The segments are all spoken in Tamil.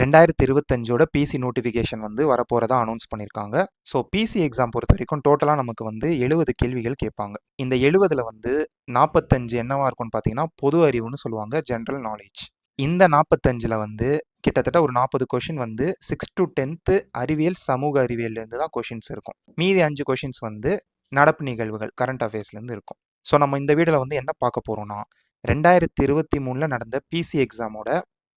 ரெண்டாயிரத்தி இருபத்தஞ்சோட பிசி நோட்டிஃபிகேஷன் வந்து வரப்போகிறதா அனௌன்ஸ் பண்ணியிருக்காங்க ஸோ பிசி எக்ஸாம் பொறுத்த வரைக்கும் டோட்டலாக நமக்கு வந்து எழுபது கேள்விகள் கேட்பாங்க. இந்த எழுபதில் வந்து நாற்பத்தஞ்சு என்னவா இருக்கும்னு பார்த்தீங்கன்னா பொது அறிவுன்னு சொல்லுவாங்க ஜென்ரல் நாலேஜ் இந்த நாற்பத்தஞ்சில் வந்து கிட்டத்தட்ட ஒரு நாற்பது கொஷின் வந்து சிக்ஸ் டு டென்த்து அறிவியல் சமூக அறிவியல்லேருந்து தான் கொஷின்ஸ் இருக்கும். மீதி அஞ்சு கொஷின்ஸ் வந்து நடப்பு நிகழ்வுகள் கரண்ட் அஃபேர்ஸ்லேருந்து இருக்கும். ஸோ நம்ம இந்த வீடியோவில் வந்து என்ன பார்க்க போகிறோம்னா ரெண்டாயிரத்தி இருபத்தி மூணில் நடந்த பிசி எக்ஸாமோட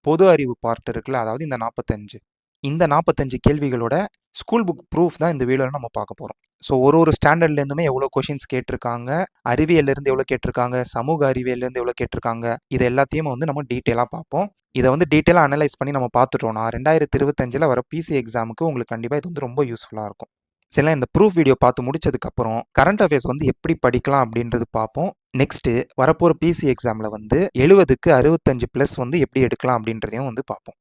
பொது அறிவு பார்ட் இருக்குல்ல அதாவது இந்த நாற்பத்தஞ்சு இந்த நாற்பத்தஞ்சு கேள்விகளோட ஸ்கூல் புக் ப்ரூஃப் தான் இந்த வீடியோவில் நம்ம பார்க்க போகிறோம் ஸோ ஒரு ஒரு ஸ்டாண்டர்ட்லேருந்துமே எவ்வளோ கொஷின்ஸ் கேட்டிருக்காங்க அறிவியல்லேருந்து எவ்வளோ கேட்டிருக்காங்க சமூக அறிவியல்லேருந்து எவ்வளோ கேட்டிருக்காங்க இது எல்லாத்தையும் வந்து நம்ம டீட்டெயிலாக பார்ப்போம். இதை வந்து டீட்டெயிலாக அனலைஸ் பண்ணி நம்ம பார்த்துட்டோம்னா ரெண்டாயிரத்தி இருபத்தஞ்சில் வர பிசி எக்ஸாமுக்கு உங்களுக்கு கண்டிப்பாக இது வந்து ரொம்ப யூஸ்ஃபுல்லாக இருக்கும். சில இந்த ப்ரூஃப் வீடியோ பார்த்து முடிச்சதுக்கப்புறம் கரண்ட் அஃபேர்ஸ் வந்து எப்படி படிக்கலாம் அப்படின்றது பார்ப்போம். நெக்ஸ்ட்டு வரப்போகிற பிசி எக்ஸாமில் வந்து எழுபதுக்கு அறுபத்தஞ்சு ப்ளஸ் வந்து எப்படி எடுக்கலாம் அப்படின்றதையும் வந்து பார்ப்போம்.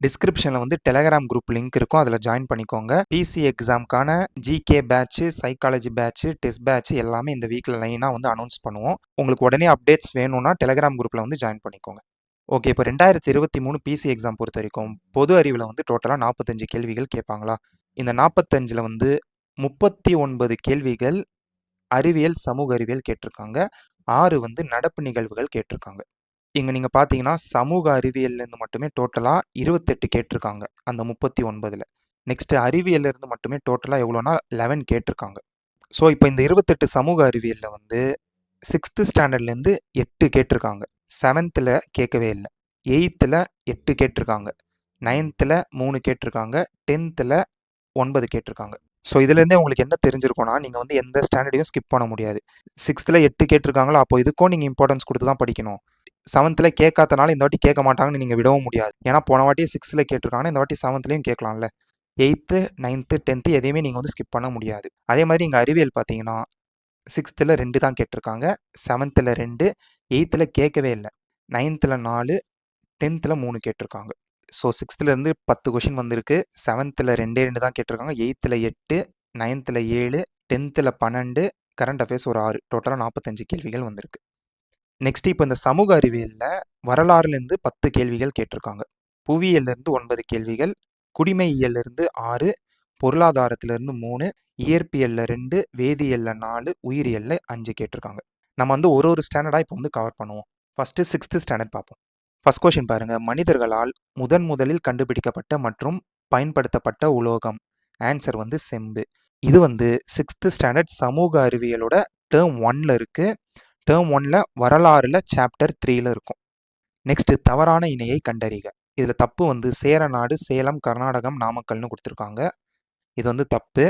டிஸ்கிரிப்ஷனில் வந்து டெலகிராம் குரூப் லிங்க் இருக்கும். அதில் ஜாயின் பண்ணிக்கோங்க. PC எக்ஸாம்க்கான GK batch psychology batch test batch எல்லாமே இந்த வீக்கில் லைனாக வந்து அனௌன்ஸ் பண்ணுவோம். உங்களுக்கு உடனே அப்டேட்ஸ் வேணும்னா டெலகிராம் குரூப்பில் வந்து ஜாயின் பண்ணிக்கோங்க. ஓகே இப்போ ரெண்டாயிரத்தி இருபத்தி மூணு பிசி எக்ஸாம் பொறுத்த வரைக்கும் பொது அறிவில் வந்து டோட்டலாக நாற்பத்தஞ்சு கேள்விகள் கேட்பாங்களா? இந்த நாற்பத்தஞ்சில் வந்து முப்பத்தி ஒன்பது கேள்விகள் அறிவியல் சமூக அறிவியல் கேட்டிருக்காங்க. ஆறு வந்து நடப்பு நிகழ்வுகள் கேட்டிருக்காங்க. இங்கே நீங்கள் பார்த்தீங்கன்னா சமூக அறிவியல்லேருந்து மட்டுமே டோட்டலாக இருபத்தெட்டு கேட்டிருக்காங்க அந்த முப்பத்தி ஒன்பதில் நெக்ஸ்ட்டு அறிவியல்லேருந்து மட்டுமே டோட்டலாக எவ்வளோனா லெவன் கேட்டிருக்காங்க. ஸோ இப்போ இந்த இருபத்தெட்டு சமூக அறிவியலில் வந்து சிக்ஸ்த்து ஸ்டாண்டர்ட்லேருந்து எட்டு கேட்டிருக்காங்க. செவன்த்தில் கேட்கவே இல்லை. எயித்தில் எட்டு கேட்டிருக்காங்க. நைன்த்தில் மூணு கேட்டிருக்காங்க. டென்த்தில் ஒன்பது கேட்டிருக்காங்க. ஸோ இதுலேருந்தே உங்களுக்கு என்ன தெரிஞ்சிருக்கோன்னா நீங்கள் வந்து எந்த ஸ்டாண்டர்டையும் ஸ்கிப் பண்ண முடியாது. சிக்ஸ்த்தில் எட்டு கேட்டிருக்காங்களோ அப்போ இதுக்கும் நீங்கள் இம்பார்ட்டன்ஸ் கொடுத்து தான் படிக்கணும். செவன்த்தில் கேட்காதனால இந்த வாட்டி கேட்க மாட்டாங்கன்னு நீங்கள் விடவும் முடியாது. ஏன்னா போன வாட்டி சிக்ஸ்த்தில் கேட்டிருக்காங்கன்னா இந்த வாட்டி செவன்த்லேயும் கேட்கலாம்ல. எயித்து நைன்த்து டென்த்து எதையுமே நீங்கள் வந்து ஸ்கிப் பண்ண முடியாது. அதே மாதிரி இங்கே அறிவியல் பார்த்தீங்கன்னா சிக்ஸ்த்தில் ரெண்டு தான் கேட்டிருக்காங்க. செவன்த்தில் ரெண்டு எயித்தில் கேட்கவே இல்லை. நைன்த்தில் நாலு டென்த்தில் மூணு கேட்டிருக்காங்க. ஸோ சிக்ஸ்த்துலேருந்து பத்து கொஷின் வந்திருக்கு. செவன்த்தில் ரெண்டே ரெண்டு தான் கேட்டிருக்காங்க. எயித்தில் எட்டு நைன்த்தில் ஏழு டென்த்தில் பன்னெண்டு கரண்ட் அஃபேர்ஸ் ஒரு ஆறு. டோட்டலாக நாற்பத்தஞ்சு கேள்விகள் வந்திருக்கு. நெக்ஸ்ட் இப்போ இந்த சமூக அறிவியலில் வரலாறுலேருந்து பத்து கேள்விகள் கேட்டிருக்காங்க. புவியியல்லேருந்து ஒன்பது கேள்விகள் குடிமையியல்லேருந்து ஆறு பொருளாதாரத்திலேருந்து மூணு இயற்பியலில் ரெண்டு வேதியியலில் நாலு உயிரியலில் அஞ்சு கேட்டிருக்காங்க. நம்ம வந்து ஒரு ஒரு ஸ்டாண்டர்டாக இப்போ வந்து கவர் பண்ணுவோம். ஃபஸ்ட்டு சிக்ஸ்த்து ஸ்டாண்டர்ட் பார்ப்போம். ஃபர்ஸ்ட் கொஷின் பாருங்க. மனிதர்களால் முதன் முதலில் கண்டுபிடிக்கப்பட்ட மற்றும் பயன்படுத்தப்பட்ட உலோகம். ஆன்சர் வந்து செம்பு. இது வந்து சிக்ஸ்த்து ஸ்டாண்டர்ட் சமூக அறிவியலோட டேர்ம் ஒன்ல இருக்கு. டேர்ம் ஒன்ல வரலாறுல சாப்டர் த்ரீல இருக்கும். நெக்ஸ்ட் தவறான இணையை கண்டறிக. இதில் தப்பு வந்து சேரநாடு சேலம் கர்நாடகம் நாமக்கல்னு கொடுத்துருக்காங்க. இது வந்து தப்பு.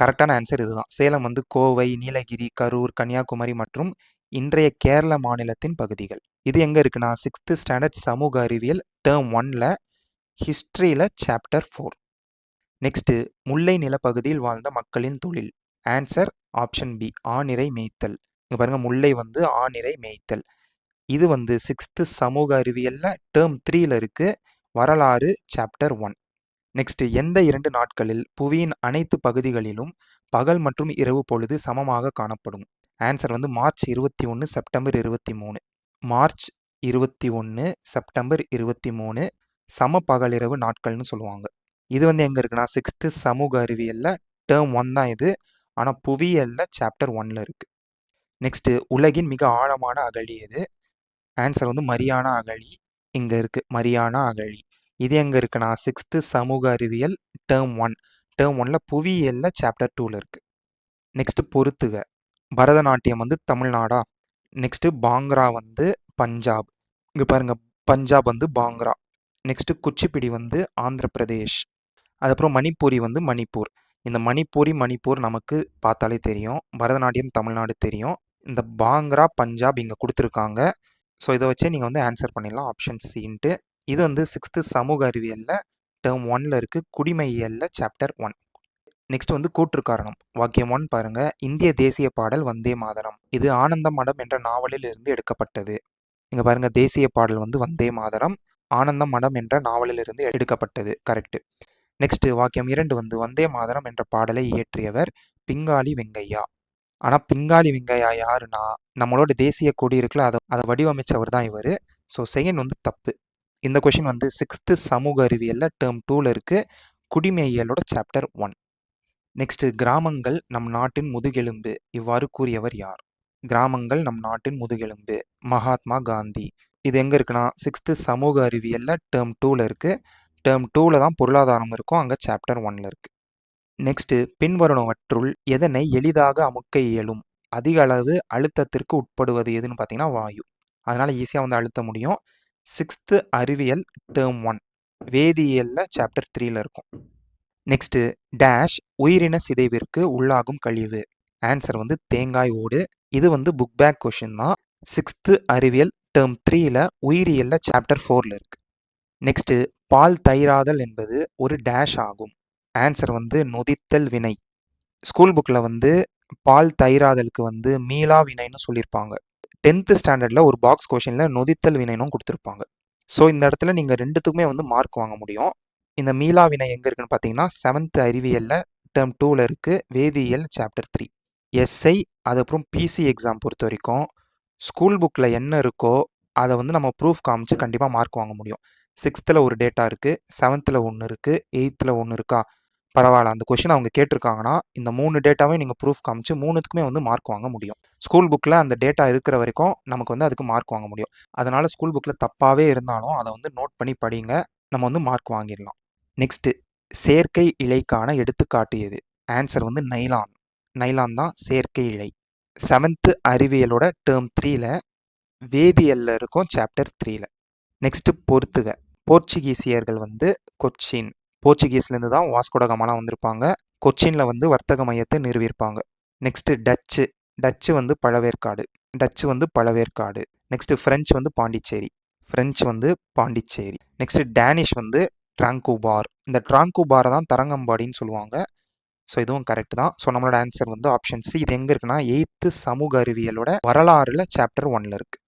கரெக்டான ஆன்சர் இதுதான். சேலம் வந்து கோவை நீலகிரி கரூர் கன்னியாகுமரி மற்றும் இன்றைய கேரள மாநிலத்தின் பகுதிகள். இது எங்கே இருக்குன்னா சிக்ஸ்த்து ஸ்டாண்டர்ட் சமூக அறிவியல் டேர்ம் ஒனில் ஹிஸ்ட்ரியில் சாப்டர் ஃபோர் நெக்ஸ்ட்டு முல்லை நிலப்பகுதியில் வாழ்ந்த மக்களின் தொழில். ஆன்சர் ஆப்ஷன் பி ஆநிறை மேய்த்தல். இங்கே பாருங்கள் முல்லை வந்து ஆநிறை மேய்த்தல். இது வந்து சிக்ஸ்த்து சமூக அறிவியலில் டேர்ம் த்ரீயில் இருக்குது வரலாறு சாப்டர் ஒன் நெக்ஸ்ட் எந்த இரண்டு நாட்களில் புவியின் அனைத்து பகுதிகளிலும் பகல் மற்றும் இரவு பொழுது சமமாக காணப்படும்? ஆன்சர் வந்து மார்ச் இருபத்தி ஒன்று செப்டம்பர் இருபத்தி மூணு. மார்ச் இருபத்தி ஒன்று செப்டம்பர் இருபத்தி மூணு சம பகலிரவு நாட்கள்னு சொல்லுவாங்க. இது வந்து எங்கே இருக்குன்னா சிக்ஸ்த்து சமூக அறிவியலில் டேர்ம் ஒன் தான் இது. ஆனால் புவியியலில் சாப்டர் ஒன்ல இருக்குது நெக்ஸ்ட்டு உலகின் மிக ஆழமான அகழி எது? ஆன்சர் வந்து மரியானா அகழி. இங்கே இருக்குது மரியானா அகழி. இது எங்கே இருக்குன்னா சிக்ஸ்த்து சமூக அறிவியல் டேர்ம் ஒன் டேர்ம் ஒனில் புவியியலில் சாப்டர் டூவில் இருக்குது நெக்ஸ்ட்டு பொறுத்துக பரதநாட்டியம் வந்து தமிழ்நாடா? நெக்ஸ்ட்டு பாங்க்ரா வந்து பஞ்சாப். இங்கே பாருங்க பஞ்சாப் வந்து பாங்க்ரா. நெக்ஸ்ட்டு குச்சிப்பிடி வந்து ஆந்திர பிரதேஷ் அதுக்கப்புறம் மணிப்பூரி வந்து மணிப்பூர். இந்த மணிப்பூரி மணிப்பூர் நமக்கு பார்த்தாலே தெரியும். பரதநாட்டியம் தமிழ்நாடு தெரியும். இந்த பாங்க்ரா பஞ்சாப் இங்கே கொடுத்துருக்காங்க. ஸோ இதை வச்சே நீங்கள் வந்து ஆன்சர் பண்ணிடலாம். ஆப்ஷன் சின்ட்டு இது வந்து சிக்ஸ்த்து சமூக அறிவியலில் டேர்ம் ஒன்ல இருக்குது குடிமையியலில் சாப்டர் ஒன் நெக்ஸ்ட் வந்து கூற்று காரணம் வாக்கியம் ஒன் பாருங்க. இந்திய தேசிய பாடல் வந்தே மாதரம். இது ஆனந்த மடம் என்ற நாவலில் இருந்து எடுக்கப்பட்டது. இங்க பாருங்க. தேசிய பாடல் வந்து வந்தே மாதரம் ஆனந்த மடம் என்ற நாவலில் இருந்து எடுக்கப்பட்டது. கரெக்ட் நெக்ஸ்ட் வாக்கியம் இரண்டு வந்து வந்தே மாதரம் என்ற பாடலை இயற்றியவர் பிங்காளி வெங்கையா. ஆனால் பிங்காளி வெங்கையா யாருன்னா நம்மளோட தேசிய கொடி இருக்குல்ல அதை அதை வடிவமைச்சவர் தான் இவர். ஸோ செகண்ட் வந்து தப்பு. இந்த கொஷின் வந்து சிக்ஸ்த்து சமூக அறிவியலில் டேர்ம் டூவில் இருக்குது குடிமையியலோட சாப்டர் ஒன் நெக்ஸ்ட்டு கிராமங்கள் நம் நாட்டின் முதுகெலும்பு. இவ்வாறு கூறியவர் யார்? கிராமங்கள் நம் நாட்டின் முதுகெலும்பு. மகாத்மா காந்தி. இது எங்கே இருக்குன்னா சிக்ஸ்த்து சமூக அறிவியலில் டேர்ம் டூவில் இருக்குது டேர்ம் டூவில் தான் பொருளாதாரம் இருக்கும். அங்கே சாப்டர் ஒனில் இருக்குது நெக்ஸ்ட்டு பின்வருணவற்றுள் எதனை எளிதாக அமுக்க இயலும்? அதிக அளவு அழுத்தத்திற்கு உட்படுவது எதுன்னு பார்த்தீங்கன்னா வாயு. அதனால் ஈஸியாக வந்து அழுத்த முடியும். சிக்ஸ்த்து அறிவியல் டேர்ம் ஒன் வேதியியலில் சாப்டர் த்ரீயில் இருக்கும். நெக்ஸ்ட்டு டேஷ் உயிரின சிதைவிற்கு உள்ளாகும் கழிவு. ஆன்சர் வந்து தேங்காய் ஓடு இது வந்து புக் பேக் கொஷின் தான். சிக்ஸ்த்து அறிவியல் டேர்ம் த்ரீயில் உயிரியலில் சாப்டர் ஃபோரில் இருக்குது நெக்ஸ்ட்டு பால் தயிராதல் என்பது ஒரு டேஷ் ஆகும். ஆன்சர் வந்து நொதித்தல் வினை. ஸ்கூல் புக்கில் வந்து பால் தயிராதலுக்கு வந்து மீளா வினைன்னு சொல்லியிருப்பாங்க டென்த்து ஸ்டாண்டர்டில் ஒரு பாக்ஸ் கொஷினில் நொதித்தல் வினைனும் கொடுத்துருப்பாங்க. ஸோ இந்த இடத்துல நீங்கள் ரெண்டுத்துக்குமே வந்து மார்க் வாங்க முடியும். இந்த மீளா வினை எங்கே இருக்குன்னு பார்த்தீங்கன்னா செவன்த் அறிவியலில் டேர்ம் டூவில் இருக்குது வேதியியல் சாப்டர் த்ரீ எஸ்ஐ அதுக்கப்புறம் பிசி எக்ஸாம் பொறுத்த வரைக்கும் ஸ்கூல் புக்கில் என்ன இருக்கோ அதை வந்து நம்ம ப்ரூஃப் காமிச்சு கண்டிப்பாக மார்க் வாங்க முடியும். சிக்ஸ்த்தில் ஒரு டேட்டா இருக்குது செவன்த்தில் ஒன்று இருக்குது எயித்தில் ஒன்று இருக்கா? பரவாயில்ல அந்த கொஷின் அவங்க கேட்டிருக்காங்கன்னா இந்த மூணு டேட்டாவே நீங்கள் ப்ரூஃப் காமிச்சு மூணுத்துக்குமே வந்து மார்க் வாங்க முடியும். ஸ்கூல் புக்கில் அந்த டேட்டா இருக்கிற வரைக்கும் நமக்கு வந்து அதுக்கு மார்க் வாங்க முடியும். அதனால் ஸ்கூல் புக்கில் தப்பாகவே இருந்தாலும் அதை வந்து நோட் பண்ணி படிங்க. நம்ம வந்து மார்க் வாங்கிடலாம். நெக்ஸ்ட்டு செயற்கை இலைக்கான எடுத்துக்காட்டு எது ஆன்சர் வந்து நைலான் நைலான் தான் செயற்கை இழை செவன்த்து அறிவியலோட டேர்ம் த்ரீல வேதியல்ல இருக்கும் சாப்டர் த்ரீல நெக்ஸ்ட்டு பொறுத்துக போர்ச்சுகீசியர்கள் வந்து கொச்சின். போர்ச்சுகீஸ்லேருந்து தான் வாஸ்கோடகமாலாம் வந்திருப்பாங்க. கொச்சினில் வந்து வர்த்தக மையத்தை நிறுவியிருப்பாங்க. நெக்ஸ்ட்டு டச்சு டச்சு வந்து பழவேற்காடு. டச்சு வந்து பழவேற்காடு. நெக்ஸ்ட்டு ஃப்ரெஞ்சு வந்து பாண்டிச்சேரி. ஃப்ரெஞ்சு வந்து பாண்டிச்சேரி. நெக்ஸ்ட்டு டேனிஷ் வந்து ட்ராங்கூபார் இந்த ட்ராங்கூபாரை தான் தரங்கம்பாடின்னு சொல்லுவாங்க. ஸோ இதுவும் கரெக்ட் தான். ஸோ நம்மளோட ஆன்சர் வந்து ஆப்ஷன் சி இது எங்கே இருக்குன்னா எயித்து சமூக அறிவியலோட வரலாறுல சாப்டர் ஒன்ல இருக்கு.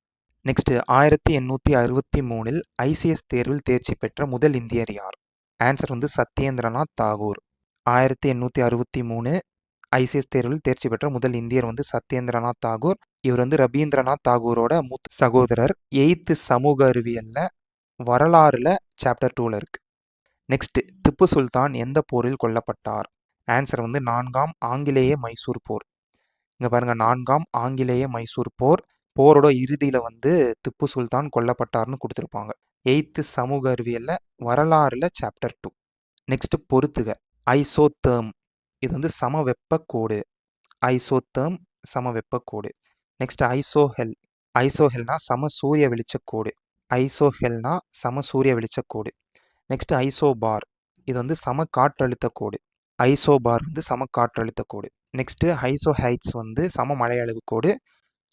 நெக்ஸ்ட் ஆயிரத்தி எண்ணூற்றி அறுபத்தி மூணில் ஐசிஎஸ் தேர்வில் தேர்ச்சி பெற்ற முதல் இந்தியர் யார்? ஆன்சர் வந்து சத்யேந்திரநாத் தாகூர். ஆயிரத்தி எண்ணூற்றி அறுபத்தி மூணு ஐசிஎஸ் தேர்வில் தேர்ச்சி பெற்ற முதல் இந்தியர் வந்து சத்யேந்திரநாத் தாகூர். இவர் வந்து ரபீந்திரநாத் தாகூரோட மூத்த சகோதரர். எயித்து சமூக அறிவியலில் வரலாறுல சாப்டர் டூவில் இருக்கு. நெக்ஸ்ட் திப்பு சுல்தான் எந்த போரில் கொல்லப்பட்டார்? ஆன்சர் வந்து நான்காம் ஆங்கிலேய மைசூர் போர். இங்கே பாருங்கள் நான்காம் ஆங்கிலேய மைசூர் போர். போரோட இறுதியில் வந்து திப்பு சுல்தான் கொல்லப்பட்டார்னு கொடுத்துருப்பாங்க. எயித்து சமூக அறிவியலில் வரலாறில் சாப்டர் டூ நெக்ஸ்ட்டு பொறுத்துக. ஐசோத்தேர்ம் இது வந்து சம வெப்பக்கோடு ஐசோத்தேர்ம் சம வெப்பக்கோடு நெக்ஸ்ட் ஐசோஹெல் ஐசோஹெல்னா சம சூரிய வெளிச்சக்கோடு. ஐசோஹெல்னா சம சூரிய வெளிச்சக்கோடு. நெக்ஸ்ட் ஐசோபார் இது வந்து சம காற்றழுத்த கோடு. ஐசோபார் வந்து சம காற்றழுத்த கோடு. நெக்ஸ்ட்டு ஐசோ ஹைட்ஸ் வந்து சம மழையளவு கோடு.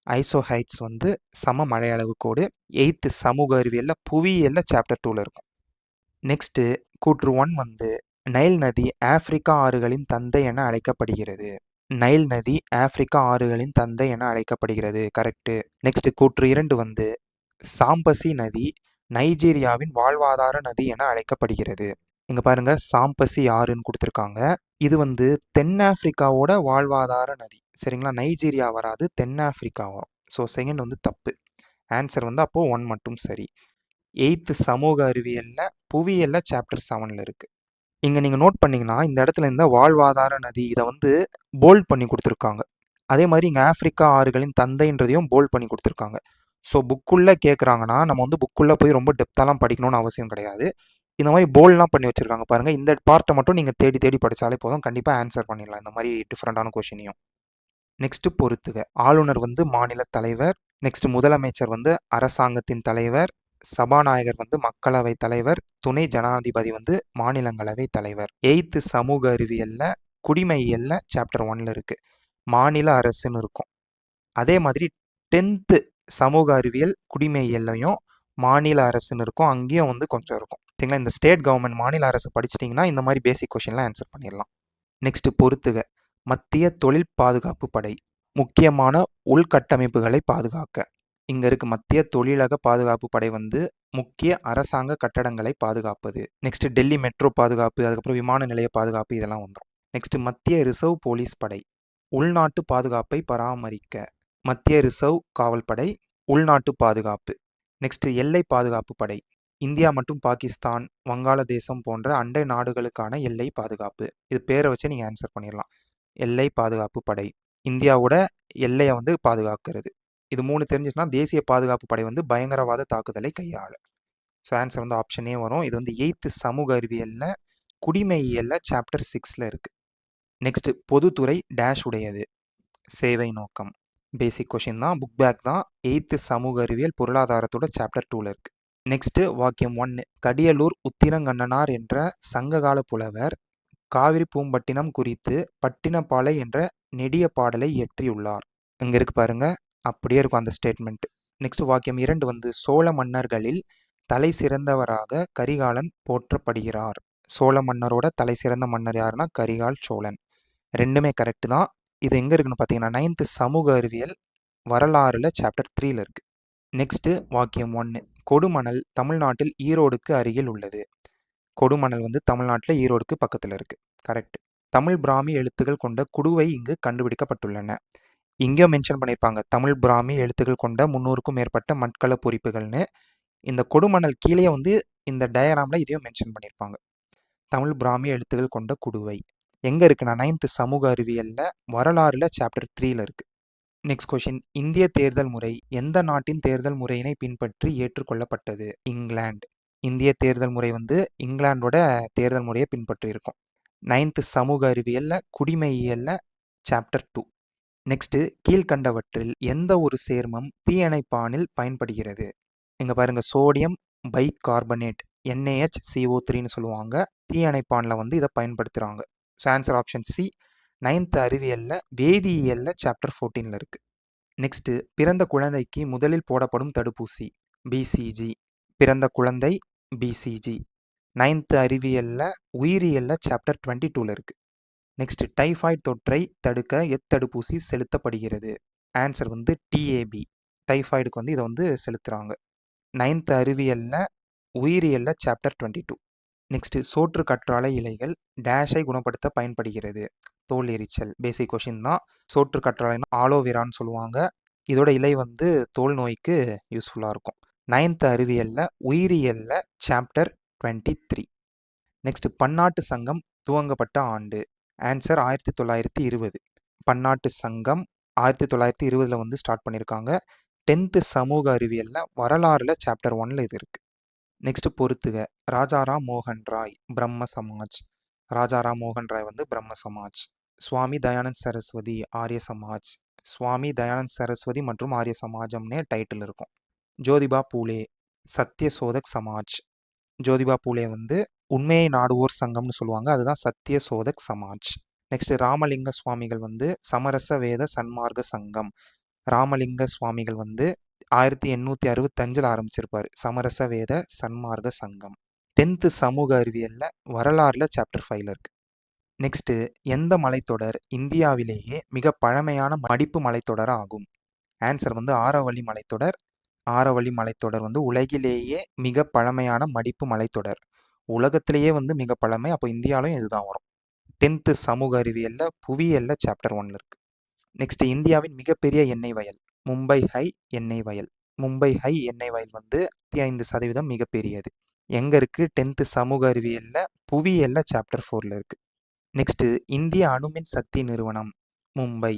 ஐசோ ஹைட்ஸ் வந்து சம மழையளவு கோடு. எயித்து சமூக அறிவியலில் புவியியலில் சாப்டர் டூவில் இருக்கும். நெக்ஸ்ட்டு கூற்று ஒன் வந்து நைல் நதி ஆப்பிரிக்கா ஆறுகளின் தந்தை என அழைக்கப்படுகிறது. நைல் நதி ஆப்பிரிக்கா ஆறுகளின் தந்தை என அழைக்கப்படுகிறது. கரெக்டு நெக்ஸ்ட் கூற்று இரண்டு வந்து சாம்பசி நதி நைஜீரியாவின் வாழ்வாதார நதி என அழைக்கப்படுகிறது. இங்க பாருங்க சாம்பசி ஆறுன்னு கொடுத்துருக்காங்க. இது வந்து தென்னாப்பிரிக்காவோட வாழ்வாதார நதி. சரிங்களா? நைஜீரியா வராது தென்னாப்பிரிக்கா வரும். ஸோ செகண்ட் வந்து தப்பு. ஆன்சர் வந்து அப்போது ஒன் மட்டும் சரி. எயித்து சமூக அறிவியலில் புவியியலில் சாப்டர் செவனில் இருக்குது இங்கே நீங்கள் நோட் பண்ணிங்கன்னா இந்த இடத்துல இந்த வாழ்வாதார நதி இதை வந்து போல்ட் பண்ணி கொடுத்துருக்காங்க. அதே மாதிரி இங்கே ஆப்பிரிக்கா ஆறுகளின் தந்தைன்றதையும் போல்ட் பண்ணி கொடுத்துருக்காங்க. ஸோ புக்குள்ளே கேட்குறாங்கன்னா நம்ம வந்து புக்குள்ளே போய் ரொம்ப டெப்த்தாலாம் படிக்கணும்னு அவசியம் கிடையாது. இந்த மாதிரி போல்ட்லாம் பண்ணி வச்சுருக்காங்க பாருங்கள் இந்த பார்ட்டை மட்டும் நீங்கள் தேடி தேடி படித்தாலே போதும். கண்டிப்பாக ஆன்சர் பண்ணிடலாம். இந்த மாதிரி டிஃப்ரெண்ட்டான கொஷினையும் நெக்ஸ்ட்டு பொறுத்துக. ஆளுநர் வந்து மாநில தலைவர். நெக்ஸ்ட் முதலமைச்சர் வந்து அரசாங்கத்தின் தலைவர். சபாநாயகர் வந்து மக்களவை தலைவர். துணை ஜனாதிபதி வந்து மாநிலங்களவை தலைவர். எய்த்து சமூக அறிவியலில் குடிமையியல்ல சாப்டர் ஒன்னில் இருக்குது மாநில அரசுன்னு இருக்கும். அதே மாதிரி டென்த்து சமூக அறிவியல் குடிமையியல்லையும் மாநில அரசுன்னு இருக்கும். அங்கேயும் வந்து கொஞ்சம் இருக்கும். சரிங்களா? இந்த ஸ்டேட் கவர்மெண்ட் மாநில அரசு படிச்சிட்டிங்கன்னா இந்த மாதிரி பேசிக் கொஷின்லாம் ஆன்சர் பண்ணிடலாம். நெக்ஸ்ட் பொறுத்துக. மத்திய தொழில் பாதுகாப்பு படை முக்கியமான உள்கட்டமைப்புகளை பாதுகாக்க. இங்கே இருக்கு மத்திய தொழிலக பாதுகாப்பு படை வந்து முக்கிய அரசாங்க கட்டடங்களை பாதுகாப்பது. நெக்ஸ்ட் டெல்லி மெட்ரோ பாதுகாப்பு அதுக்கப்புறம் விமான நிலைய பாதுகாப்பு இதெல்லாம் வந்துடும் நெக்ஸ்ட் மத்திய ரிசர்வ் போலீஸ் படை உள்நாட்டு பாதுகாப்பை பராமரிக்க. மத்திய ரிசர்வ் காவல்படை உள்நாட்டு பாதுகாப்பு. நெக்ஸ்ட் எல்லை பாதுகாப்பு படை. இந்தியா மற்றும் பாகிஸ்தான் வங்காளதேசம் போன்ற அண்டை நாடுகளுக்கான எல்லை பாதுகாப்பு. இது பேரை வச்சு நீங்கள் ஆன்சர் பண்ணிடலாம் எல்லை பாதுகாப்பு படை. இந்தியாவோட எல்லையை வந்து பாதுகாக்கிறது. இது மூணு தெரிஞ்சிச்சுன்னா தேசிய பாதுகாப்பு படை வந்து பயங்கரவாத தாக்குதலை கையாளும் ஸோ ஆன்சர் வந்து ஆப்ஷனே வரும். இது வந்து எயித்து சமூக அறிவியலில் குடிமையியலில் சாப்டர் சிக்ஸில் இருக்குது நெக்ஸ்ட் பொதுத்துறை டேஷ் உடையது. சேவை நோக்கம். பேசிக் கொஷின் தான். புக் பேக் தான். எயித்து சமூக அறிவியல் பொருளாதாரத்தோட சாப்டர் டூவில் இருக்குது நெக்ஸ்ட்டு வாக்கியம் ஒன்று கடியலூர் உத்திரங்கண்ணனார் என்ற சங்ககால புலவர் காவிரி பூம்பட்டினம் குறித்து பட்டினப்பாலை என்ற நெடிய பாடலை இயற்றியுள்ளார். இங்கே இருக்கு பாருங்க. அப்படியே இருக்கும் அந்த ஸ்டேட்மெண்ட் நெக்ஸ்ட் வாக்கியம் இரண்டு வந்து சோழ மன்னர்களில் தலை சிறந்தவராக கரிகாலன் போற்றப்படுகிறார். சோழ மன்னரோட தலை சிறந்த மன்னர் யாருன்னா கரிகால் சோழன். ரெண்டுமே கரெக்டு தான். இது எங்கே இருக்குன்னு பார்த்தீங்கன்னா நைன்த்து சமூக அறிவியல் வரலாறுல சாப்டர் த்ரீல இருக்கு. நெக்ஸ்ட்டு வாக்கியம் ஒன்று கொடுமணல் தமிழ்நாட்டில் ஈரோடுக்கு அருகில் உள்ளது. கொடுமணல் வந்து தமிழ்நாட்டில் ஈரோடுக்கு பக்கத்தில் இருக்குது கரெக்ட் தமிழ் பிராமி எழுத்துக்கள் கொண்ட குடுவை இங்கு கண்டுபிடிக்கப்பட்டுள்ளன. இங்கேயும் மென்ஷன் பண்ணியிருப்பாங்க தமிழ் பிராமி எழுத்துக்கள் கொண்ட முந்நூறுக்கும் மேற்பட்ட மட்கள பொறிப்புகள்னு. இந்த கொடுமணல் கீழே வந்து இந்த டயராமில் இதையும் மென்ஷன் பண்ணியிருப்பாங்க தமிழ் பிராமி எழுத்துக்கள் கொண்ட குடுவை. எங்கே இருக்குன்னா நைன்த்து சமூக அறிவியலில் வரலாறுல சாப்டர் த்ரீல இருக்குது நெக்ஸ்ட் கொஷின் இந்திய தேர்தல் முறை எந்த நாட்டின் தேர்தல் முறையினை பின்பற்றி ஏற்றுக்கொள்ளப்பட்டது? இங்கிலாந்து. இந்திய தேர்தல் முறை வந்து இங்கிலாண்டோட தேர்தல் முறையை பின்பற்றி இருக்கும் நைன்த்து சமூக அறிவியலில் குடிமையியலில் சாப்டர் டூ நெக்ஸ்ட்டு கீழ்கண்டவற்றில் எந்த ஒரு சேர்மம் தீயணைப்பானில் பயன்படுகிறது? இங்கே பாருங்கள் sodium bicarbonate NAH CO த்ரீன்னு சொல்லுவாங்க. தீயணைப்பானில் வந்து இதை பயன்படுத்துகிறாங்க so answer option C ninth அறிவியலில் வேதியியலில் சாப்டர் ஃபோர்டீனில் இருக்குது நெக்ஸ்ட்டு பிறந்த குழந்தைக்கு முதலில் போடப்படும் தடுப்பூசி பிசிஜி பிறந்த குழந்தை பிசிஜி நைன்த்து அறிவியலில் உயிரியலில் சாப்டர் டுவெண்ட்டி டூவில் இருக்குது நெக்ஸ்ட் டைஃபாய்டு தொற்றை தடுக்க எத்தடுப்பூசி செலுத்தப்படுகிறது? ஆன்சர் வந்து டிஏபி டைஃபாய்டுக்கு வந்து இதை வந்து செலுத்துகிறாங்க நைன்த் அறிவியலில் உயிரியலில் சாப்டர் டுவெண்ட்டி டூ நெக்ஸ்ட்டு சோற்று கற்றாழை இலைகள் டேஷை குணப்படுத்த பயன்படுகிறது. தோல் எரிச்சல் பேசிக் கொஷின் தான். சோற்று கற்றாழைனா ஆலோவேரான்னு சொல்லுவாங்க. இதோட இலை வந்து தோல் நோய்க்கு யூஸ்ஃபுல்லாக இருக்கும். நைன்த் அறிவியலில் உயிரியலில் சாப்டர் டுவெண்ட்டி த்ரீ நெக்ஸ்ட் பன்னாட்டு சங்கம் துவங்கப்பட்ட ஆண்டு. ஆன்சர் ஆயிரத்தி தொள்ளாயிரத்தி இருபது. பன்னாட்டு சங்கம் ஆயிரத்தி தொள்ளாயிரத்தி இருபதில் வந்து ஸ்டார்ட் பண்ணியிருக்காங்க டென்த்து சமூக அறிவியலில் வரலாறுல சாப்டர் ஒன்ல இது இருக்குது நெக்ஸ்ட் பொறுத்துக. ராஜாராம் மோகன் ராய் பிரம்ம சமாஜ். ராஜாராம் மோகன் ராய் வந்து பிரம்ம சமாஜ். சுவாமி தயானந்த் சரஸ்வதி ஆரிய சமாஜ். சுவாமி தயானந்த் சரஸ்வதி மற்றும் ஆரிய சமாஜம்னே டைட்டில் இருக்கும். ஜோதிபா பூலே சத்ய சோதக் சமாஜ். ஜோதிபா பூலே வந்து உண்மையை நாடுவோர் சங்கம்னு சொல்லுவாங்க. அதுதான் சத்ய சோதக் சமாஜ். நெக்ஸ்ட் ராமலிங்க சுவாமிகள் வந்து சமரச வேத சன்மார்க்க சங்கம். ராமலிங்க சுவாமிகள் வந்து ஆயிரத்தி எண்ணூற்றி அறுபத்தஞ்சில் ஆரம்பிச்சிருப்பார். சமரச வேத சன்மார்க்க சங்கம். டென்த்து சமூக அறிவியலில் வரலாறில் சாப்டர் ஃபைவ்ல இருக்கு. நெக்ஸ்ட்டு எந்த மலைத்தொடர் இந்தியாவிலேயே மிக பழமையான மடிப்பு மலைத்தொடர் ஆகும்? ஆன்சர் வந்து ஆரவள்ளி மலைத்தொடர். ஆரவள்ளி மலைத்தொடர் வந்து உலகிலேயே மிக பழமையான மடிப்பு மலைத்தொடர். உலகத்திலேயே வந்து மிக பழமை அப்போ இந்தியாவிலும் இதுதான் வரும். டென்த்து சமூக அறிவியலில் புவியியலில் சாப்டர் ஒன்ல இருக்குது நெக்ஸ்ட் இந்தியாவின் மிகப்பெரிய எண்ணெய் வயல். மும்பை ஹை எண்ணெய் வயல். மும்பை ஹை எண்ணெய் வயல் வந்து ஐந்து சதவீதம் மிகப்பெரியது எங்கே இருக்குது டென்த்து சமூக அறிவியலில் புவியியலில் சாப்டர் ஃபோரில் இருக்குது நெக்ஸ்ட்டு இந்திய அணு மின் சக்தி நிறுவனம் மும்பை.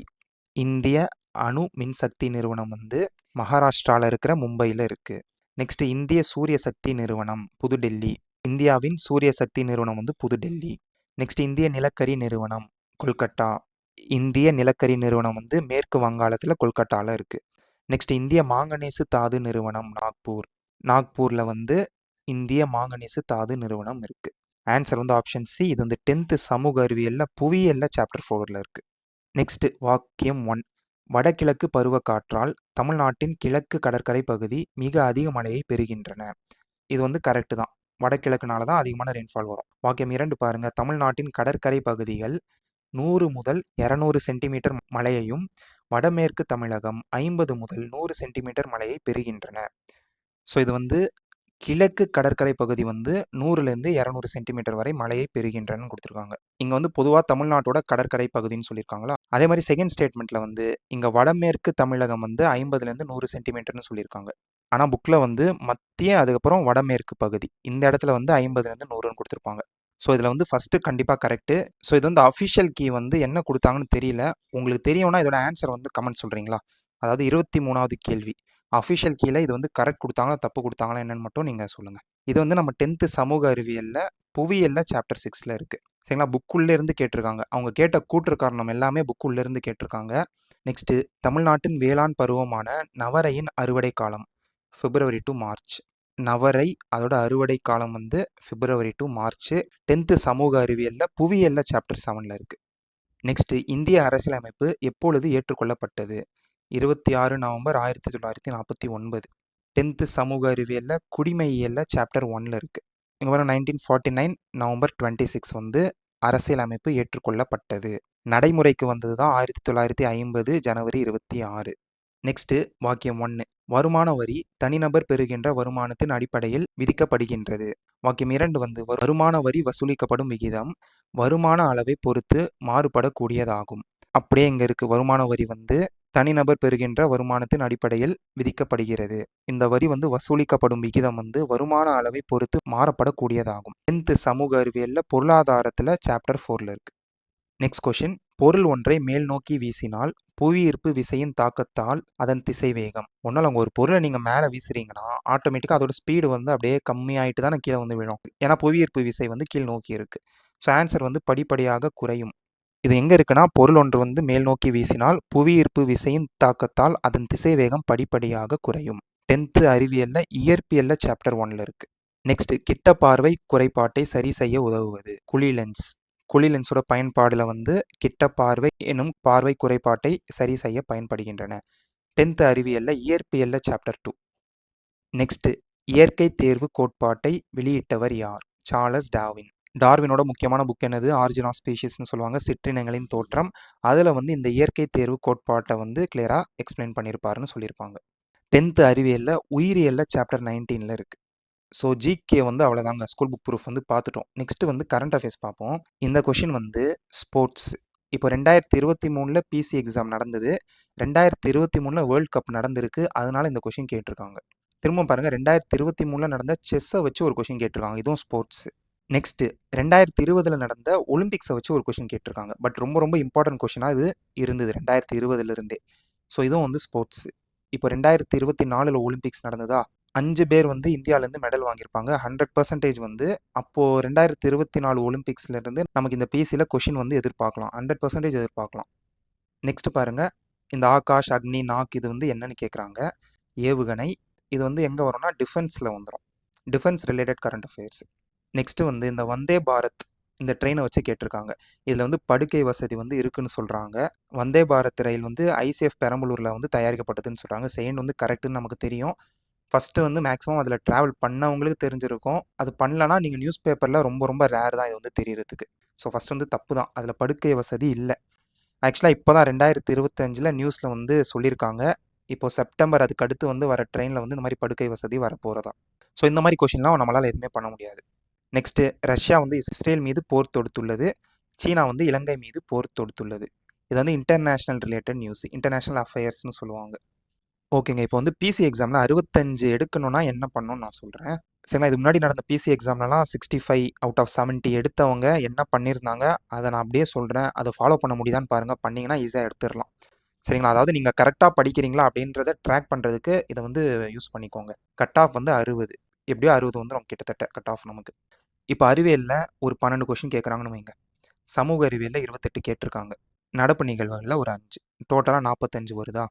இந்திய அணு மின்சக்தி நிறுவனம் வந்து மகாராஷ்டிராவில் இருக்கிற மும்பையில் இருக்குது நெக்ஸ்ட் இந்திய சூரிய சக்தி நிறுவனம் புதுடெல்லி. இந்தியாவின் சூரிய சக்தி நிறுவனம் வந்து புதுடெல்லி. நெக்ஸ்ட் இந்திய நிலக்கரி நிறுவனம் கொல்கட்டா. இந்திய நிலக்கரி நிறுவனம் வந்து மேற்கு வங்காளத்தில் கொல்கட்டாவில் இருக்குது நெக்ஸ்ட் இந்திய மாங்கனீசு தாது நிறுவனம் நாக்பூர். நாக்பூரில் வந்து இந்திய மாங்கனீசு தாது நிறுவனம் இருக்குது ஆன்சர் வந்து ஆப்ஷன் சி இது வந்து டென்த்து சமூக அறிவியலில் புவியியலில் சாப்டர் ஃபோரில் இருக்குது நெக்ஸ்ட் வாக்கியம் ஒன் வடகிழக்கு பருவக்காற்றால் தமிழ்நாட்டின் கிழக்கு கடற்கரை பகுதி மிக அதிக மழையை பெறுகின்றன. இது வந்து கரெக்டு தான். வடகிழக்குனால தான் அதிகமான ரெயின்ஃபால் வரும். வாக்கியம் இரண்டு பாருங்கள் தமிழ்நாட்டின் கடற்கரை பகுதிகள் நூறு முதல் இரநூறு சென்டிமீட்டர் மழையையும் வடமேற்கு தமிழகம் ஐம்பது முதல் நூறு சென்டிமீட்டர் மழையை பெறுகின்றன. ஸோ இது வந்து கிழக்கு கடற்கரை பகுதி வந்து நூறுலேருந்து இரநூறு சென்டிமீட்டர் வரை மழையை பெறுகின்றன கொடுத்துருக்காங்க. இங்கே வந்து பொதுவாக தமிழ்நாட்டோட கடற்கரை பகுதின்னு சொல்லியிருக்காங்களா? அதே மாதிரி செகண்ட் ஸ்டேட்மெண்ட்டில் வந்து இங்கே வடமேற்கு தமிழகம் வந்து ஐம்பதுலேருந்து நூறு சென்டிமீட்டர்னு சொல்லியிருக்காங்க. ஆனால் புக்கில் வந்து மத்திய அதுக்கப்புறம் வடமேற்கு பகுதி இந்த இடத்துல வந்து ஐம்பதுலேருந்து நூறுன்னு கொடுத்துருப்பாங்க. ஸோ இதில் வந்து ஃபஸ்ட்டு கண்டிப்பாக கரெக்டு ஸோ இது வந்து அஃபிஷியல் கீ வந்து என்ன கொடுத்தாங்கன்னு தெரியல. உங்களுக்கு தெரியும்னா இதோட ஆன்சர் வந்து கமெண்ட் சொல்கிறீங்களா அதாவது இருபத்தி மூணாவது கேள்வி. அஃபிஷியல் கீழே இது வந்து கரெக்ட் கொடுத்தாங்களா தப்பு கொடுத்தாங்களா என்னன்னு மட்டும் நீங்கள் சொல்லுங்கள் இது வந்து நம்ம டென்த்து சமூக அறிவியலில் புவியியலில் சாப்டர் சிக்ஸில் இருக்குது சரிங்களா? புக்குள்ளேருந்து கேட்டிருக்காங்க. அவங்க கேட்ட கூற்று காரணம் எல்லாமே புக்குள்ளேருந்து கேட்டிருக்காங்க. நெக்ஸ்ட்டு தமிழ்நாட்டின் வேளாண் பருவமான நவரையின் அறுவடை காலம் பிப்ரவரி டு மார்ச் நவரை அதோட அறுவடை காலம் வந்து பிப்ரவரி டு மார்ச் டென்த்து சமூக அறிவியலில் புவியியலில் சாப்டர் செவனில் இருக்குது நெக்ஸ்ட்டு இந்திய அரசியலமைப்பு எப்பொழுது ஏற்றுக்கொள்ளப்பட்டது? இருபத்தி ஆறு நவம்பர் ஆயிரத்தி தொள்ளாயிரத்தி நாற்பத்தி ஒன்பது. டென்த்து சமூக அறிவியலில் குடிமையியலில் சாப்டர் ஒன்ல இருக்குது இங்கே வர nineteen forty nine November twenty six வந்து அரசியலமைப்பு ஏற்றுக்கொள்ளப்பட்டது. நடைமுறைக்கு வந்தது தான் ஆயிரத்தி தொள்ளாயிரத்தி ஐம்பது ஜனவரி இருபத்தி ஆறு. நெக்ஸ்ட்டு வாக்கியம் ஒன்று வருமான வரி தனிநபர் பெறுகின்ற வருமானத்தின் அடிப்படையில் விதிக்கப்படுகின்றது. வாக்கியம் இரண்டு வந்து வருமான வரி வசூலிக்கப்படும் விகிதம் வருமான அளவை பொறுத்து மாறுபடக்கூடியதாகும். அப்படியே இங்கே இருக்குது வருமான வரி வந்து தனிநபர் பெறுகின்ற வருமானத்தின் அடிப்படையில் விதிக்கப்படுகிறது. இந்த வரி வந்து வசூலிக்கப்படும் விகிதம் வந்து வருமான அளவை பொறுத்து மாறப்படக்கூடியதாகும். டென்த்து சமூக அறிவியலில் பொருளாதாரத்தில் சாப்டர் ஃபோரில் இருக்கு. நெக்ஸ்ட் கொஷின் பொருள் ஒன்றை மேல் நோக்கி வீசினால் புவியீர்ப்பு விசையின் தாக்கத்தால் அதன் திசைவேகம். ஒன்றால் அவங்க ஒரு பொருளை நீங்கள் மேலே வீசுறீங்கன்னா ஆட்டோமேட்டிக்காக அதோட ஸ்பீடு வந்து அப்படியே கம்மியாயிட்டு தான் கீழே வந்து விழும். ஏன்னா புவியீர்ப்பு விசை வந்து கீழ் நோக்கி இருக்குது ஸோ ஆன்சர் வந்து படிப்படியாக குறையும். இது எங்கே இருக்குன்னா பொருள் ஒன்று வந்து மேல் நோக்கி வீசினால் புவியீர்ப்பு விசையின் தாக்கத்தால் அதன் திசைவேகம் படிப்படியாக குறையும். டென்த்து அறிவியலில் இயற்பியலில் சாப்டர் ஒன்ல இருக்குது நெக்ஸ்ட் கிட்ட பார்வை குறைபாட்டை சரி செய்ய உதவுவது. குழி லென்ஸ் குழி லென்ஸோட பயன்பாடில் வந்து கிட்ட பார்வை எனும் பார்வை குறைபாட்டை சரி செய்ய பயன்படுகின்றன. டென்த் அறிவியலில் இயற்பியல்ல சாப்டர் டூ நெக்ஸ்ட்டு இயற்கை தேர்வு கோட்பாட்டை வெளியிட்டவர் யார்? Charles Darwin. டார்வினோட முக்கியமான புக் என்னது? ஆரிஜின் ஆஃப் ஸ்பீஷிஸ்னு சொல்லுவாங்க. சிற்றினங்களின் தோற்றம். அதில் வந்து இந்த இயற்கை தேர்வு கோட்பாட்டை வந்து கிளியராக எக்ஸ்பிளைன் பண்ணியிருப்பாருன்னு சொல்லியிருப்பாங்க. டென்த்து அறிவியலில் உயிரியலில் சாப்டர் நைன்டீனில் இருக்குது ஸோ ஜிகே வந்து அவ்வளோதாங்க ஸ்கூல் புக் ப்ரூஃப் வந்து பார்த்துட்டோம் நெக்ஸ்ட்டு வந்து கரண்ட் அஃபேர்ஸ் பார்ப்போம் இந்த கொஷின் வந்து ஸ்போர்ட்ஸ் இப்போ ரெண்டாயிரத்தி இருபத்தி மூணில் பிசி எக்ஸாம் நடந்தது. ரெண்டாயிரத்தி இருபத்தி மூணில் வேர்ல்ட் கப் நடந்திருக்கு. அதனால இந்த கொஷின் கேட்டிருக்காங்க. திரும்ப பாருங்கள் ரெண்டாயிரத்தி இருபத்தி மூணில் நடந்த செஸ்ஸை வச்சு ஒரு கொஷின் கேட்டிருக்காங்க. இதுவும் ஸ்போர்ட்ஸ் நெக்ஸ்ட்டு ரெண்டாயிரத்தி இருபதில் நடந்த ஒலிம்பிக்ஸை வச்சு ஒரு கொஷின் கேட்டிருக்காங்க. பட் ரொம்ப ரொம்ப இம்பார்ட்டன்ட் கொஷினாக இது இருந்தது. ரெண்டாயிரத்தி இருபதுலேருந்தே ஸோ இதுவும் வந்து ஸ்போர்ட்ஸ் இப்போ ரெண்டாயிரத்தி இருபத்தி நாலில் ஒலிம்பிக்ஸ் நடந்ததா? அஞ்சு பேர் வந்து இந்தியாவிலேருந்து மெடல் வாங்கியிருப்பாங்க. ஹண்ட்ரட் பர்சன்டேஜ் வந்து அப்போது ரெண்டாயிரத்தி இருபத்தி நாலு ஒலிம்பிக்ஸ்லேருந்து நமக்கு இந்த பிசியில் கொஷின் வந்து எதிர்பார்க்கலாம். ஹண்ட்ரட் பர்சன்டேஜ் எதிர்பார்க்கலாம். நெக்ஸ்ட் பாருங்கள் இந்த ஆகாஷ் அக்னி நாக் இது வந்து என்னன்னு கேட்குறாங்க ஏவுகணை. இது வந்து எங்கே வரும்னா டிஃபென்ஸில் வந்துடும் defence related current affairs next வந்து இந்த வந்தே பாரத் இந்த ட்ரெயினை வச்சு கேட்டிருக்காங்க. இதில் வந்து படுக்கை வசதி வந்து இருக்குன்னு சொல்கிறாங்க வந்தே பாரத் ரயில் வந்து ஐசிஎஃப் பெரம்பலூரில் வந்து தயாரிக்கப்பட்டதுன்னு சொல்கிறாங்க செயின் வந்து கரெக்டுன்னு நமக்கு தெரியும். ஃபஸ்ட்டு வந்து மேக்ஸிமம் அதில் ட்ராவல் பண்ணவங்களுக்கு தெரிஞ்சிருக்கும். அது பண்ணலன்னா நீங்கள் நியூஸ் பேப்பரில் ரொம்ப ரொம்ப ரேர் தான் இது வந்து தெரியறதுக்கு. ஸோ ஃபஸ்ட் வந்து தப்பு தான். அதில் படுக்கை வசதி இல்லை. ஆக்சுவலாக இப்போ தான் ரெண்டாயிரத்தி இருபத்தஞ்சில் நியூஸில் வந்து சொல்லியிருக்காங்க இப்போ செப்டம்பர் அதுக்கு அடுத்து வந்து வர ட்ரெயினில் வந்து இந்த மாதிரி படுக்கை வசதி வரப்போகிறதா ஸோ இந்த மாதிரி கொஷின்லாம் நம்மளால் எதுவுமே பண்ண முடியாது. நெக்ஸ்ட்டு ரஷ்யா வந்து இஸ்ரேல் மீது போர் தொடுத்துள்ளது. சீனா வந்து இலங்கை மீது போர் தொடுத்துள்ளது. இது வந்து இன்டர்நேஷ்னல் ரிலேட்டட் நியூஸ். இன்டர்நேஷ்னல் அஃபேர்ஸ்னு சொல்லுவாங்க. ஓகேங்க. இப்போ வந்து பிசி எக்ஸாமில் அறுபத்தஞ்சு எடுக்கணும்னா என்ன பண்ணணும்னு நான் சொல்கிறேன் சரிங்களா? இது முன்னாடி நடந்த PC எக்ஸாம்லலாம் sixty five out of seventy எடுத்தவங்க என்ன பண்ணியிருந்தாங்க அதை நான் அப்படியே சொல்கிறேன் அதை ஃபாலோ பண்ண முடியுதான்னு பாருங்கள் பண்ணிங்கன்னா ஈஸியாக எடுத்துடலாம். சரிங்களா? அதாவது நீங்கள் கரெக்டாக படிக்கிறீங்களா அப்படின்றத ட்ராக் பண்ணுறதுக்கு இதை வந்து யூஸ் பண்ணிக்கோங்க. கட் ஆஃப் வந்து அறுபது. எப்படியோ அறுபது வந்து நம்ம கிட்டத்தட்ட கட் ஆஃப் நமக்கு. இப்போ அறிவியலில் ஒரு பன்னெண்டு கொஷின் கேட்குறாங்கன்னு வைங்க. சமூக அறிவியலில் இருபத்தெட்டு கேட்டிருக்காங்க. நடப்பு நிகழ்வுகளில் ஒரு அஞ்சு. டோட்டலாக நாற்பத்தஞ்சு வருதா?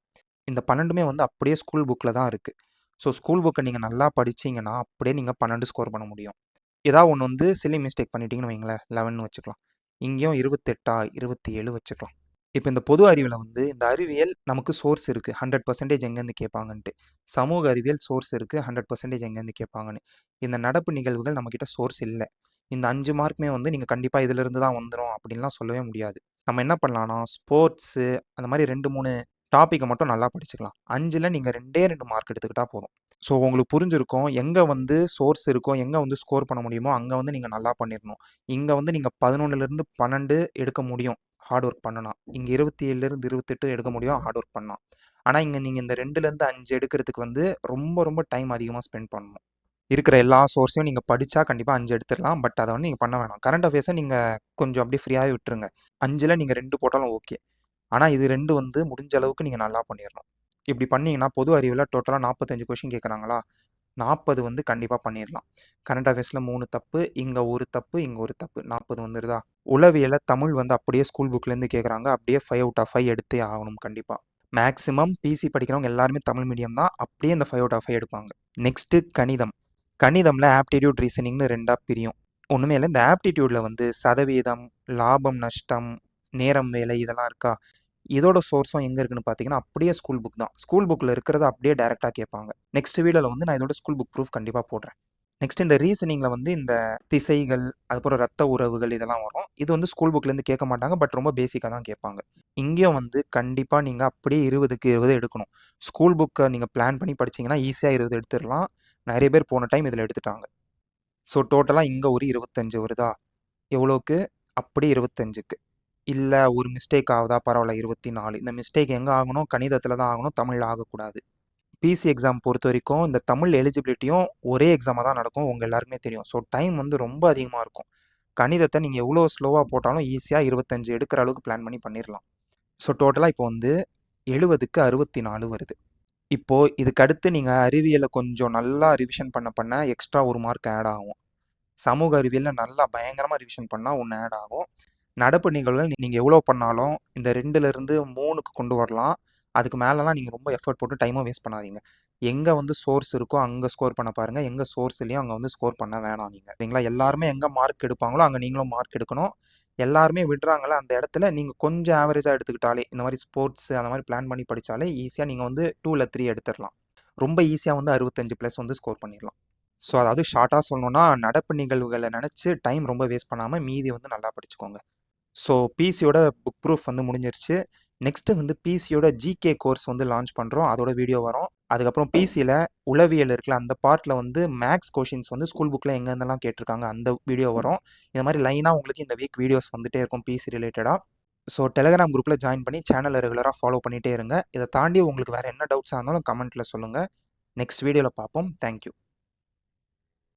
இந்த பன்னெண்டுமே வந்து அப்படியே ஸ்கூல் புக்கில் தான் இருக்குது ஸோ ஸ்கூல் புக்கை நீங்கள் நல்லா படிச்சீங்கன்னா அப்படியே நீங்கள் பன்னெண்டு ஸ்கோர் பண்ண முடியும். ஏதாவது ஒன்று வந்து சில்லி மிஸ்டேக் பண்ணிட்டீங்கன்னு வைங்களேன் லெவன் வச்சுக்கலாம். இங்கேயும் இருபத்தெட்டா இருபத்தி ஏழு வச்சுக்கலாம். இப்போ இந்த பொது அறிவியல் வந்து இந்த அறிவியல் நமக்கு சோர்ஸ் இருக்குது ஹண்ட்ரட் பர்சன்டேஜ் எங்கேருந்து கேட்பாங்கன்ட்டு. சமூக அறிவியல் சோர்ஸ் இருக்குது ஹண்ட்ரட் பர்சன்டேஜ் எங்கேருந்து கேட்பாங்கன்னு. இந்த நடப்பு நிகழ்வுகள் நம்மக்கிட்ட சோர்ஸ் இல்லை. இந்த அஞ்சு மார்க்குமே வந்து நீங்கள் கண்டிப்பாக இதிலிருந்து தான் வந்துடும் அப்படின்லாம் சொல்லவே முடியாது. நம்ம என்ன பண்ணலாம்னா ஸ்போர்ட்ஸு அந்த மாதிரி ரெண்டு மூணு டாப்பிக்கை மட்டும் நல்லா படிச்சுக்கலாம். அஞ்சில் நீங்கள் ரெண்டே ரெண்டு மார்க் எடுத்துக்கிட்டால் போதும். ஸோ உங்களுக்கு புரிஞ்சிருக்கும் எங்கே வந்து சோர்ஸ் இருக்கோ எங்கே வந்து ஸ்கோர் பண்ண முடியுமோ அங்கே வந்து நீங்கள் நல்லா பண்ணிடணும் இங்கே வந்து நீங்கள் பதினொன்றுலேருந்து பன்னெண்டு எடுக்க முடியும் ஹார்ட் ஒர்க் பண்ணலாம் இங்கே இருபத்தி ஏழுலேருந்து இருபத்தெட்டு எடுக்க முடியும் ஹார்ட் ஒர்க் பண்ணலாம் ஆனால் இங்கே நீங்கள் இந்த ரெண்டுலேருந்து அஞ்சு எடுக்கிறதுக்கு வந்து ரொம்ப ரொம்ப டைம் அதிகமாக ஸ்பெண்ட் பண்ணணும். இருக்கிற எல்லா சோர்ஸையும் நீங்கள் படித்தா கண்டிப்பாக அஞ்சு எடுத்துடலாம் பட் அதை வந்து நீங்கள் பண்ண வேணாம். கரண்ட் அஃபேர்ஸை நீங்கள் கொஞ்சம் அப்படியே ஃப்ரீயாகவே விட்டுருங்க. அஞ்சில் நீங்கள் ரெண்டு போட்டாலும் ஓகே ஆனால் இது ரெண்டு வந்து முடிஞ்ச அளவுக்கு நீங்கள் நல்லா பண்ணிடணும் இப்படி பண்ணிங்கன்னா பொது அறிவில் டோட்டலாக நாற்பத்தஞ்சு கொஷின் கேட்குறாங்களா நாற்பது வந்து கண்டிப்பாக பண்ணிடலாம் கரண்ட் அஃபேர்ஸில் மூணு தப்பு இங்கே ஒரு தப்பு இங்கே ஒரு தப்பு. நாற்பது வந்துடுதா உளவியலை தமிழ் வந்து அப்படியே ஸ்கூல் புக்லேருந்து கேட்குறாங்க அப்படியே ஃபைவ் அவுட் ஆஃப் ஃபைவ் எடுத்தே ஆகணும் கண்டிப்பாக மேக்ஸிமம் பிசி படிக்கிறவங்க எல்லாருமே தமிழ் மீடியம் தான். அப்படியே இந்த ஃபைவ் அவுட் ஆஃப் ஃபைவ் எடுப்பாங்க. நெக்ஸ்ட்டு கணிதம். கணிதமில் ஆப்டிடியூட் ரீசனிங்னு ரெண்டாக பிரியும். ஒன்றுமே இல்லை. இந்த ஆப்டிடியூடில் வந்து சதவீதம் லாபம் நஷ்டம் நேரம் வேலை இதெல்லாம் இருக்கா? இதோட சோர்ஸும் எங்கே இருக்குன்னு பார்த்தீங்கன்னா அப்படியே ஸ்கூல் புக் தான். ஸ்கூல் புக்கில் இருக்கிறத அப்படியே டேரெக்டாக கேட்பாங்க. நெக்ஸ்ட் வீடியோவில் வந்து நான் இதோட ஸ்கூல் புக் ப்ரூஃப் கண்டிப்பாக போடுறேன். நெக்ஸ்ட் இந்த ரீசனிங்கில் வந்து இந்த திசைகள் அதுக்கப்புறம் ரத்த உறவுகள் இதெல்லாம் வரும். இது வந்து ஸ்கூல் புக்லேருந்து கேட்க மாட்டாங்க பட் ரொம்ப பேசிக்காக தான் கேட்பாங்க. இங்கேயும் வந்து கண்டிப்பாக நீங்கள் அப்படியே இருபதுக்கு இருபது எடுக்கணும். ஸ்கூல் புக்கை நீங்கள் பிளான் பண்ணி படிச்சீங்கன்னா ஈஸியாக இருபது எடுத்துடலாம். நிறைய பேர் போன டைம் இதில் எடுத்துட்டாங்க. ஸோ டோட்டலாக இங்கே ஒரு இருபத்தஞ்சு வருதா? எவ்வளோக்கு அப்படி இருபத்தஞ்சுக்கு. இல்லை ஒரு மிஸ்டேக் ஆகுதா? பரவாயில்ல இருபத்தி நாலு இந்த மிஸ்டேக் எங்கே ஆகணும்? கணிதத்தில் தான் ஆகணும். தமிழில் ஆகக்கூடாது. பிசி எக்ஸாம் பொறுத்த வரைக்கும் இந்த தமிழ் எலிஜிபிலிட்டியும் ஒரே எக்ஸாமாக தான் நடக்கும். உங்கள் எல்லாருக்குமே தெரியும். ஸோ டைம் வந்து ரொம்ப அதிகமாக இருக்கும். கணிதத்தை நீங்கள் எவ்வளோ ஸ்லோவாக போட்டாலும் ஈஸியாக இருபத்தஞ்சு எடுக்கிற அளவுக்கு பிளான் பண்ணி பண்ணிடலாம் ஸோ டோட்டலாக இப்போ வந்து எழுபதுக்கு அறுபத்தி நாலு வருது. இப்போது இதுக்கு அடுத்து நீங்கள் அறிவியலை கொஞ்சம் நல்லா ரிவிஷன் பண்ண பண்ண எக்ஸ்ட்ரா ஒரு மார்க் ஆட் ஆகும். சமூக அறிவியலில் நல்லா பயங்கரமாக ரிவிஷன் பண்ணால் ஒன்று ஆட் ஆகும். நடப்பு நிகழ்வுகள் நீங்கள் எவ்வளோ பண்ணாலும் இந்த ரெண்டுலேருந்து மூணுக்கு கொண்டு வரலாம். அதுக்கு மேலெலாம் நீங்கள் ரொம்ப எஃபர்ட் போட்டு டைமும் வேஸ்ட் பண்ணாதீங்க. எங்கே வந்து சோர்ஸ் இருக்கோ அங்கே ஸ்கோர் பண்ண பாருங்கள் எங்கே சோர்ஸ் இல்லையோ அங்கே வந்து ஸ்கோர் பண்ண வேணாம் நீங்கள் சரிங்களா? எல்லாருமே எங்கே மார்க் எடுப்பாங்களோ அங்கே நீங்களும் மார்க் எடுக்கணும். எல்லாருமே விடுறாங்களே அந்த இடத்துல நீங்கள் கொஞ்சம் ஆவரேஜாக எடுத்துக்கிட்டாலே இந்த மாதிரி ஸ்போர்ட்ஸ் அந்த மாதிரி பிளான் பண்ணி படித்தாலே ஈஸியாக நீங்கள் வந்து டூவில் த்ரீ எடுத்துடலாம். ரொம்ப ஈஸியாக வந்து அறுபத்தஞ்சு ப்ளஸ் வந்து ஸ்கோர் பண்ணிடலாம். ஸோ அதாவது ஷார்ட்டாக சொல்லணுன்னா நடப்பு நிகழ்வுகளை நினச்சி டைம் ரொம்ப வேஸ்ட் பண்ணாமல் மீதி வந்து நல்லா படிச்சுக்கோங்க. ஸோ பிசியோட புக் ப்ரூஃப் வந்து முடிஞ்சிருச்சு. நெக்ஸ்ட்டு வந்து பிசியோட ஜிகே கோர்ஸ் வந்து லான்ச் பண்ணுறோம் அதோட வீடியோ வரும். அதுக்கப்புறம் பிசியில் உளவியல் இருக்குல்ல அந்த பார்ட்டில் வந்து மேக்ஸ் கொஷின்ஸ் வந்து ஸ்கூல் புக்கில் எங்கேருந்தெல்லாம் கேட்டிருக்காங்க அந்த வீடியோ வரும். இந்த மாதிரி லைனாக உங்களுக்கு இந்த வீக் வீடியோஸ் வந்துகிட்டே இருக்கும் பிசி ரிலேட்டடாக ஸோ டெலகிராம் குரூப்பில் ஜாயின் பண்ணி சேனலை ரெகுலராக ஃபாலோ பண்ணிகிட்டே இருங்க. இதை தாண்டி உங்களுக்கு வேறு என்ன டவுட்ஸாக இருந்தாலும் கமெண்ட்டில் சொல்லுங்கள் நெக்ஸ்ட் வீடியோவில் பார்ப்போம். தேங்க்யூ